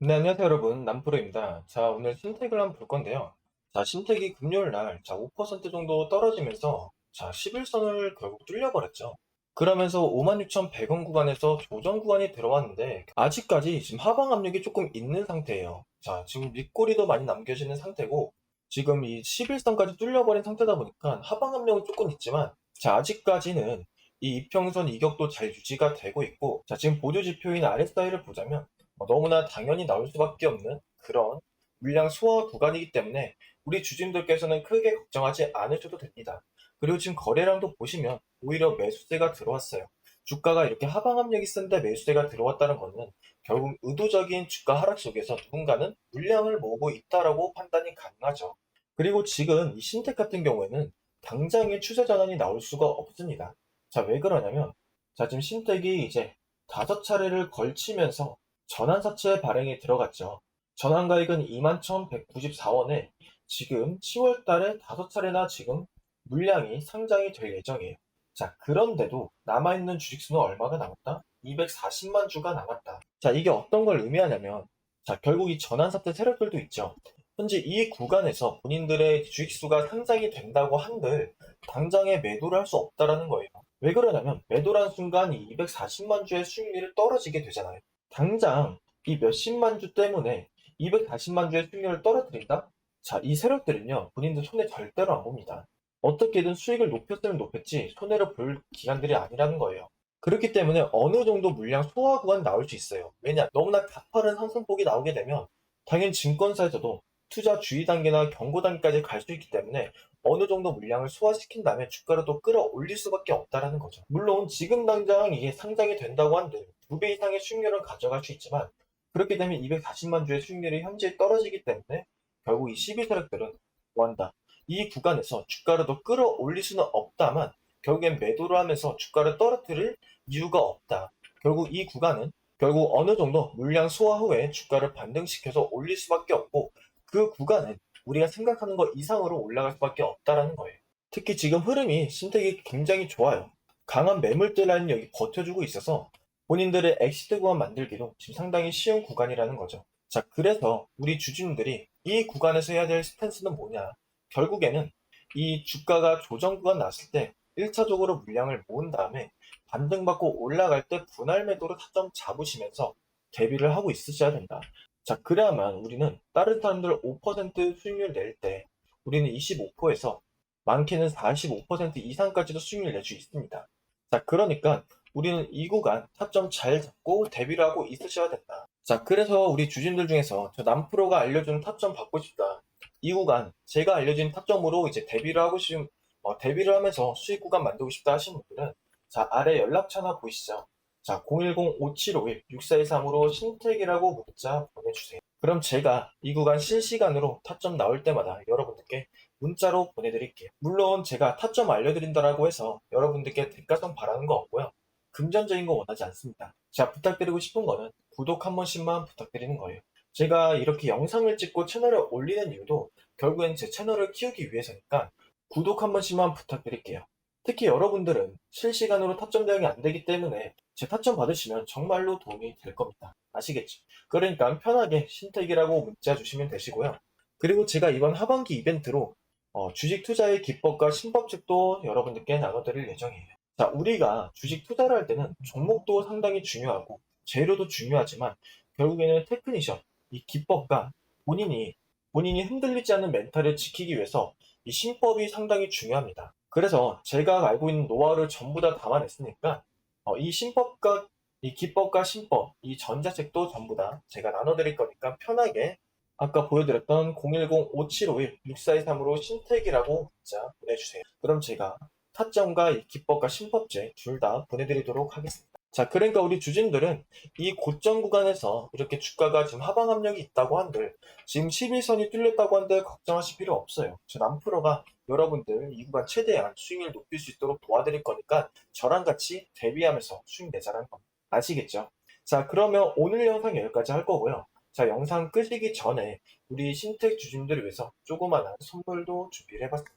네, 안녕하세요, 여러분. 남프로입니다. 자, 오늘 신택을 한번 볼 건데요. 자, 신택이 금요일 날, 자, 5% 정도 떨어지면서, 자, 11선을 결국 뚫려버렸죠. 그러면서 56,100원 구간에서 조정 구간이 들어왔는데, 아직까지 지금 하방 압력이 조금 있는 상태예요. 자, 지금 밑꼬리도 많이 남겨지는 상태고, 지금 이 11선까지 뚫려버린 상태다 보니까 하방 압력은 조금 있지만, 자, 아직까지는 이 이평선 이격도 잘 유지가 되고 있고, 자, 지금 보조 지표인 RSI를 보자면, 어, 너무나 당연히 나올 수밖에 없는 그런 물량 소화 구간이기 때문에 우리 주주님들께서는 크게 걱정하지 않으셔도 됩니다. 그리고 지금 거래량도 보시면 오히려 매수세가 들어왔어요. 주가가 이렇게 하방 압력이 센데 매수세가 들어왔다는 것은 결국 의도적인 주가 하락 속에서 누군가는 물량을 모으고 있다라고 판단이 가능하죠. 그리고 지금 이 신택 같은 경우에는 당장의 추세 전환이 나올 수가 없습니다. 자, 왜 그러냐면 자, 지금 신택이 이제 다섯 차례를 걸치면서 전환사채 발행에 들어갔죠. 전환가액은 21,194원에 지금 10월 달에 다섯 차례나 지금 물량이 상장이 될 예정이에요. 자, 그런데도 남아있는 주식수는 얼마가 남았다? 240만 주가 남았다. 자, 이게 어떤 걸 의미하냐면, 자, 결국 이 전환사채 세력들도 있죠. 현재 이 구간에서 본인들의 주식수가 상장이 된다고 한들 당장에 매도를 할 수 없다라는 거예요. 왜 그러냐면 매도란 순간 이 240만 주의 수익률이 떨어지게 되잖아요. 당장 이 몇십만 주 때문에 240만 주의 수익률을 떨어뜨린다? 자, 이 세력들은요, 본인들 손해 절대로 안 봅니다. 어떻게든 수익을 높였으면 높였지, 손해를 볼 기간들이 아니라는 거예요. 그렇기 때문에 어느 정도 물량 소화 구간 나올 수 있어요. 왜냐? 너무나 가파른 상승폭이 나오게 되면, 당연히 증권사에서도 투자 주의 단계나 경고 단계까지 갈 수 있기 때문에 어느 정도 물량을 소화시킨 다음에 주가를 또 끌어올릴 수밖에 없다라는 거죠. 물론 지금 당장 이게 상장이 된다고 한들 두 배 이상의 수익률은 가져갈 수 있지만 그렇게 되면 240만 주의 수익률이 현재 떨어지기 때문에 결국 이 12세력들은 뭐한다. 이 구간에서 주가를 더 끌어올릴 수는 없다만 결국엔 매도를 하면서 주가를 떨어뜨릴 이유가 없다. 결국 이 구간은 결국 어느 정도 물량 소화 후에 주가를 반등시켜서 올릴 수밖에 없고 그 구간은 우리가 생각하는 것 이상으로 올라갈 수밖에 없다라는 거예요. 특히 지금 흐름이 신택이 굉장히 좋아요. 강한 매물대 라인이 여기 버텨주고 있어서 본인들의 엑시트 구간 만들기도 지금 상당히 쉬운 구간이라는 거죠. 자, 그래서 우리 주주님들이 이 구간에서 해야 될 스탠스는 뭐냐? 결국에는 이 주가가 조정 구간 났을 때 1차적으로 물량을 모은 다음에 반등받고 올라갈 때 분할 매도로 타점 잡으시면서 대비를 하고 있으셔야 된다. 자, 그래야만 우리는 다른 사람들 5% 수익률 낼 때 우리는 25%에서 많게는 45% 이상까지도 수익률 낼 수 있습니다. 자, 그러니까 우리는 이 구간 타점 잘 잡고 대비를 하고 있으셔야 된다. 자, 그래서 우리 주진들 중에서 저 남프로가 알려주는 타점 받고 싶다. 이 구간 제가 알려준 타점으로 이제 대비를 하고 싶은 어, 대비를 하면서 수익 구간 만들고 싶다 하시는 분들은 자 아래 연락처나 보이시죠? 자 010-5751-6423으로 신택이라고 문자 보내주세요. 그럼 제가 이 구간 실시간으로 타점 나올 때마다 여러분들께 문자로 보내드릴게요. 물론 제가 타점 알려드린다라고 해서 여러분들께 대가성 바라는 거 없고요. 금전적인 거 원하지 않습니다. 제가 부탁드리고 싶은 거는 구독 한 번씩만 부탁드리는 거예요. 제가 이렇게 영상을 찍고 채널에 올리는 이유도 결국엔 제 채널을 키우기 위해서니까 구독 한 번씩만 부탁드릴게요. 특히 여러분들은 실시간으로 타점 대응이 안 되기 때문에 제 타점 받으시면 정말로 도움이 될 겁니다. 아시겠죠? 그러니까 편하게 신택이라고 문자 주시면 되시고요. 그리고 제가 이번 하반기 이벤트로 어, 주식 투자의 기법과 신법책도 여러분들께 나눠드릴 예정이에요. 자, 우리가 주식 투자를 할 때는 종목도 상당히 중요하고 재료도 중요하지만 결국에는 테크니션, 이 기법과 본인이 본인이 흔들리지 않는 멘탈을 지키기 위해서 이 신법이 상당히 중요합니다. 그래서 제가 알고 있는 노하우를 전부 다 담아냈으니까 어, 이 신법과 이 기법과 신법, 이 전자책도 전부 다 제가 나눠드릴 거니까 편하게 아까 보여드렸던 010-5751-6423으로 신택이라고 문자 보내주세요. 그럼 제가 타점과 이 기법과 신법제 둘 다 보내드리도록 하겠습니다. 자, 그러니까 우리 주진들은 이 고점 구간에서 이렇게 주가가 지금 하방 압력이 있다고 한들 지금 11선이 뚫렸다고 한들 걱정하실 필요 없어요. 저 남프로가 여러분들 이 구간 최대한 수익을 높일 수 있도록 도와드릴 거니까 저랑 같이 대비하면서 수익 내자라는 겁니다. 아시겠죠? 자, 그러면 오늘 영상 여기까지 할 거고요. 자, 영상 끄시기 전에 우리 신택 주주님들을 위해서 조그마한 선물도 준비를 해봤습니다.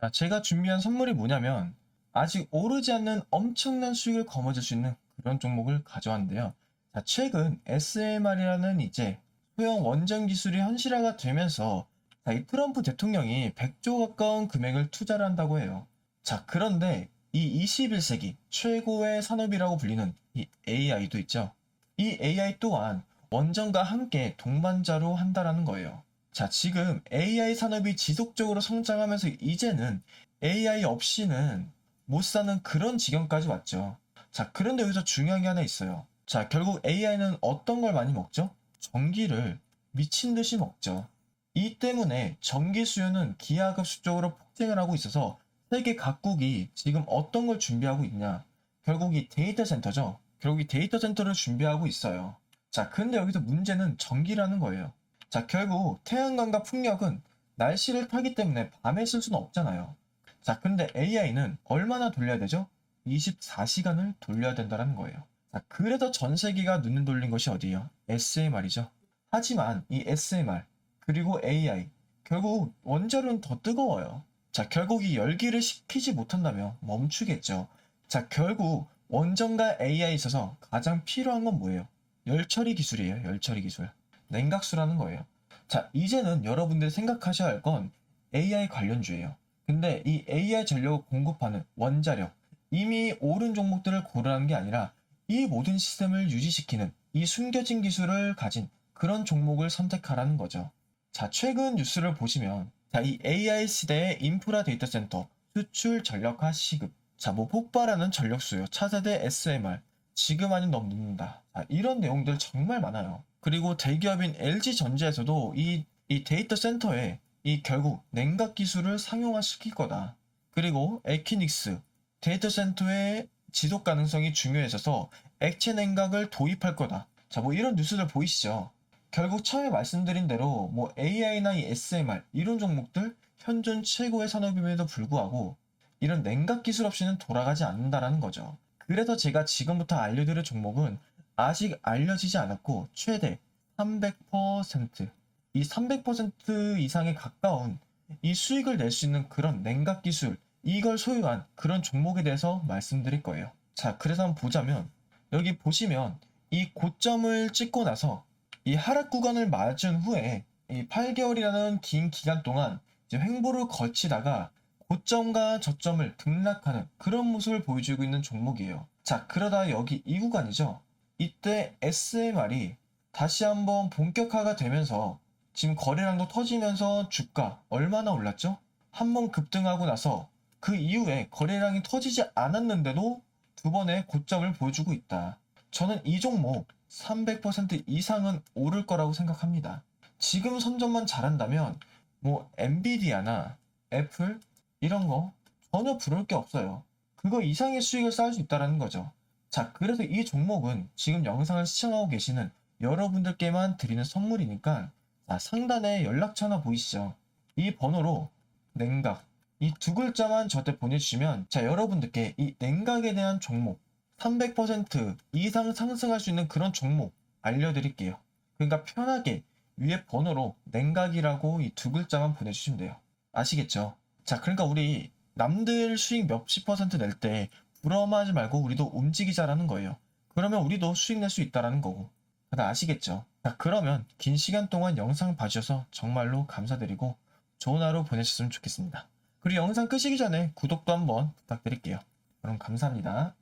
자, 제가 준비한 선물이 뭐냐면 아직 오르지 않는 엄청난 수익을 거머쥘 수 있는 그런 종목을 가져왔는데요. 자, 최근 SMR이라는 이제 소형 원전 기술이 현실화가 되면서 자, 이 트럼프 대통령이 100조 가까운 금액을 투자를 한다고 해요. 자, 그런데 이 21세기 최고의 산업이라고 불리는 이 AI도 있죠. 이 AI 또한 원전과 함께 동반자로 한다라는 거예요. 자, 지금 AI 산업이 지속적으로 성장하면서 이제는 AI 없이는 못 사는 그런 지경까지 왔죠. 자, 그런데 여기서 중요한 게 하나 있어요. 자, 결국 AI는 어떤 걸 많이 먹죠? 전기를 미친 듯이 먹죠. 이 때문에 전기 수요는 기하급수적으로 폭증을 하고 있어서 세계 각국이 지금 어떤 걸 준비하고 있냐? 결국 이 데이터 센터죠. 결국 이 데이터 센터를 준비하고 있어요. 자, 근데 여기서 문제는 전기라는 거예요. 자, 결국 태양광과 풍력은 날씨를 타기 때문에 밤에 쓸 수는 없잖아요. 자, 근데 AI는 얼마나 돌려야 되죠? 24시간을 돌려야 된다는 거예요. 자, 그래서 전 세계가 눈을 돌린 것이 어디예요? SMR이죠. 하지만 이 SMR 그리고 AI 결국 원자로는 더 뜨거워요. 자, 결국 이 열기를 식히지 못한다면 멈추겠죠. 자, 결국 원전과 AI에 있어서 가장 필요한 건 뭐예요? 열처리 기술이에요. 열처리 기술. 냉각수라는 거예요. 자, 이제는 여러분들이 생각하셔야 할 건 AI 관련주예요. 근데 이 AI 전력을 공급하는 원자력, 이미 오른 종목들을 고르라는 게 아니라 이 모든 시스템을 유지시키는 이 숨겨진 기술을 가진 그런 종목을 선택하라는 거죠. 자, 최근 뉴스를 보시면 자, 이 AI 시대의 인프라 데이터 센터 수출 전력화 시급 자, 뭐 폭발하는 전력 수요, 차세대 SMR 지금 아닌 늦는다. 자, 이런 내용들 정말 많아요. 그리고 대기업인 LG전자에서도 이, 이 데이터 센터에 이 결국 냉각 기술을 상용화시킬 거다. 그리고 에키닉스 데이터 센터의 지속 가능성이 중요해져서 액체 냉각을 도입할 거다. 자, 뭐 이런 뉴스들 보이시죠? 결국 처음에 말씀드린 대로 뭐 AI나 이 SMR 이런 종목들 현존 최고의 산업임에도 불구하고 이런 냉각 기술 없이는 돌아가지 않는다라는 거죠. 그래서 제가 지금부터 알려드릴 종목은 아직 알려지지 않았고 최대 300%, 이 300% 이상에 가까운 이 수익을 낼 수 있는 그런 냉각 기술, 이걸 소유한 그런 종목에 대해서 말씀드릴 거예요. 자, 그래서 한번 보자면 여기 보시면 이 고점을 찍고 나서 이 하락 구간을 맞은 후에 이 8개월이라는 긴 기간 동안 이제 횡보를 거치다가 고점과 저점을 등락하는 그런 모습을 보여주고 있는 종목이에요. 자, 그러다 여기 이 구간이죠. 이때 SMR이 다시 한번 본격화가 되면서 지금 거래량도 터지면서 주가 얼마나 올랐죠? 한 번 급등하고 나서 그 이후에 거래량이 터지지 않았는데도 두 번의 고점을 보여주고 있다. 저는 이 종목 300% 이상은 오를 거라고 생각합니다. 지금 선점만 잘한다면 뭐 엔비디아나 애플 이런 거 전혀 부러울 게 없어요. 그거 이상의 수익을 쌓을 수 있다는 거죠. 자, 그래서 이 종목은 지금 영상을 시청하고 계시는 여러분들께만 드리는 선물이니까 자, 상단에 연락처 하나 보이시죠? 이 번호로 냉각 이 두 글자만 저한테 보내주시면 자 여러분들께 이 냉각에 대한 종목 300% 이상 상승할 수 있는 그런 종목 알려드릴게요. 그러니까 편하게 위에 번호로 냉각이라고 이 두 글자만 보내주시면 돼요. 아시겠죠? 자, 그러니까 우리 남들 수익 몇십 퍼센트 낼 때 부러워하지 말고 우리도 움직이자라는 거예요. 그러면 우리도 수익 낼 수 있다라는 거고. 다들 아시겠죠? 자, 그러면 긴 시간 동안 영상 봐주셔서 정말로 감사드리고 좋은 하루 보내셨으면 좋겠습니다. 그리고 영상 끄시기 전에 구독도 한번 부탁드릴게요. 그럼 감사합니다.